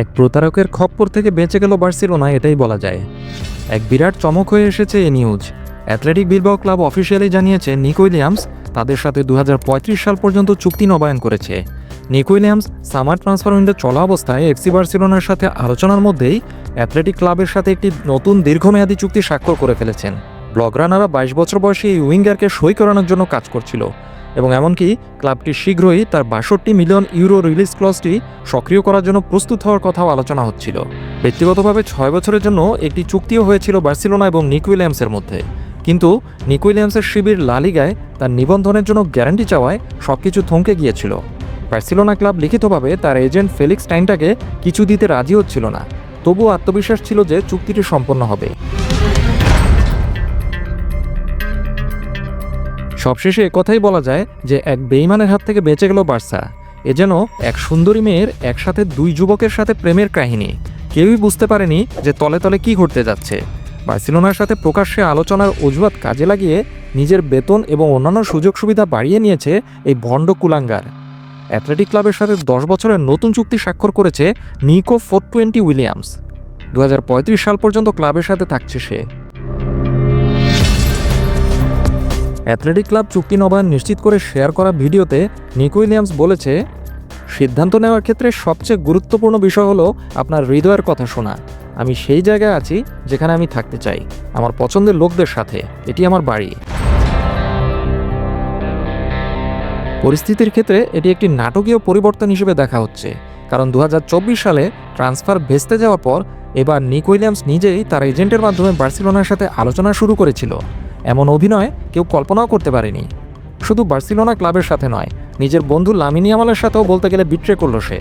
এক প্রতারকের খপ্পর থেকে বেঁচে গেল বার্সেলোনা এটাই বলা যায়। এক বিরাট চমক হয়ে এসেছে এই news. Athletic Bilbao club officially জানিয়েছে, নিক উইলিয়ামস তাদের সাথে দুহাজার পঁয়ত্রিশ সাল পর্যন্ত চুক্তি নবায়ন করেছে। নিক উইলিয়ামস সামার ট্রান্সফার উইন্ডো চলা অবস্থায় এফসি বার্সেলোনার সাথে আলোচনার মধ্যেই অ্যাথলেটিক ক্লাবের সাথে একটি নতুন দীর্ঘমেয়াদী চুক্তি স্বাক্ষর করে ফেলেছেন। ব্লগরানারা বাইশ বছর বয়সে এই উইঙ্গারকে সই করানোর জন্য কাজ করছিল। এবং এমনকি ক্লাবটি শীঘ্রই তার বাষট্টি মিলিয়ন ইউরো রিলিজ ক্লজটি সক্রিয় করার জন্য প্রস্তুত হওয়ার কথাও আলোচনা হচ্ছিল। ব্যক্তিগতভাবে ছয় বছরের জন্য একটি চুক্তিও হয়েছিল বার্সেলোনা এবং নিকুইলিয়ামসের মধ্যে। কিন্তু নিকুইলিয়ামসের শিবির লালিগায় তার নিবন্ধনের জন্য গ্যারান্টি চাওয়ায় সবকিছু থমকে গিয়েছিল। বার্সেলোনা ক্লাব লিখিতভাবে তার এজেন্ট ফেলিক্স টাইনটাকে কিছু দিতে রাজি হচ্ছিল না। তবুও আত্মবিশ্বাস ছিল যে চুক্তিটি সম্পন্ন হবে। সবশেষে কথাই বলা যায় যে এক বেইমানের হাত থেকে বেঁচে গেল বার্সা। এ যেন এক সুন্দরী মেয়ের একসাথে দুই যুবকের সাথে প্রেমের কাহিনী। কেউই বুঝতে পারেনি যে তলে তলে কি ঘটতে যাচ্ছে। বার্সেলোনার সাথে প্রকাশ্যে আলোচনার অজুহাত কাজে লাগিয়ে নিজের বেতন এবং অন্যান্য সুযোগ সুবিধা বাড়িয়ে নিয়েছে এই ভণ্ড কুলাঙ্গার। অ্যাথলেটিক ক্লাবের সাথে দশ বছরের নতুন চুক্তি স্বাক্ষর করেছে নিকো ফোর টোয়েন্টি উইলিয়ামস। দু হাজার পঁয়ত্রিশ সাল পর্যন্ত ক্লাবের সাথে থাকছে সে। অ্যাথলেটিক ক্লাব চুক্তি নবায়ন নিশ্চিত করে শেয়ার করা ভিডিওতে নিক উইলিয়ামস বলেছে, সিদ্ধান্ত নেওয়ার ক্ষেত্রে সবচেয়ে গুরুত্বপূর্ণ বিষয় হলো আপনার হৃদয়ের কথা শোনা। আমি সেই জায়গায় আছি যেখানে আমি থাকতে চাই, আমার পছন্দের লোকদের সাথে। এটি আমার বাড়ি। পরিস্থিতির ক্ষেত্রে এটি একটি নাটকীয় পরিবর্তন হিসেবে দেখা হচ্ছে, কারণ দু হাজার চব্বিশ সালে ট্রান্সফার ভেস্তে যাওয়ার পর এবার নিক উইলিয়ামস নিজেই তার এজেন্টের মাধ্যমে বার্সেলোনার সাথে আলোচনা শুরু করেছিল। এমন অভিনয় কেউ কল্পনাও করতে পারেনি। শুধু বার্সিলোনা ক্লাবের সাথে নয়, নিজের বন্ধু লামিনী আমালের সাথেও বলতে গেলে বিট্রে করল সে।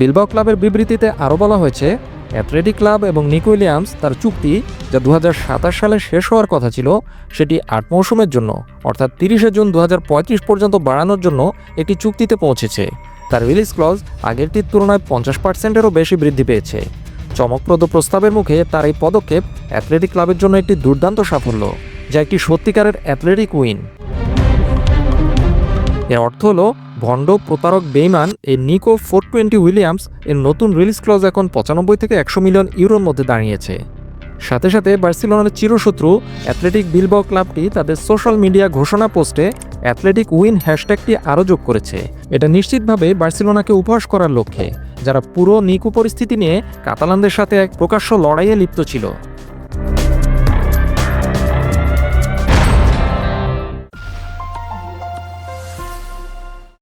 বিলবাও ক্লাবের বিবৃতিতে আরও বলা হয়েছে, অ্যাথলেটিক ক্লাব এবং নিক উইলিয়ামস তার চুক্তি যা দু হাজার সাতাশ সালে শেষ হওয়ার কথা ছিল, সেটি আট মৌসুমের জন্য, অর্থাৎ তিরিশে জুন দু হাজার পঁয়ত্রিশ পর্যন্ত বাড়ানোর জন্য একটি চুক্তিতে পৌঁছেছে। তার রিলিজ ক্লজ আগেরটির তুলনায় পঞ্চাশ পার্সেন্টেরও বেশি বৃদ্ধি পেয়েছে। চমকপ্রদ প্রস্তাবের মুখে তার এই পদক্ষেপ অ্যাথলেটিক ক্লাবের জন্য একটি দুর্দান্ত সাফল্য, যা একটি সত্যিকারের অ্যাথলেটিক উইন। এর অর্থ হলো, ভণ্ড প্রতারক বেইমান এই নিকো ফোর টোয়েন্টি উইলিয়ামস এর নতুন রিলিজ ক্লজ এখন পঁচানব্বই থেকে একশো মিলিয়ন ইউরোর মধ্যে দাঁড়িয়েছে। সাথে সাথে বার্সেলোনার চিরশত্রু অ্যাথলেটিক বিলবাও ক্লাবটি তাদের সোশ্যাল মিডিয়া ঘোষণা পোস্টে অ্যাথলেটিক উইন হ্যাশট্যাগটি আরও যোগ করেছে। এটা নিশ্চিতভাবে বার্সেলোনাকে উপহাস করার লক্ষ্যে। যারা পুরো নিকু পরিস্থিতি নিয়ে কাতালানদের সাথে এক প্রকাশ্য লড়াইয়ে লিপ্ত ছিল।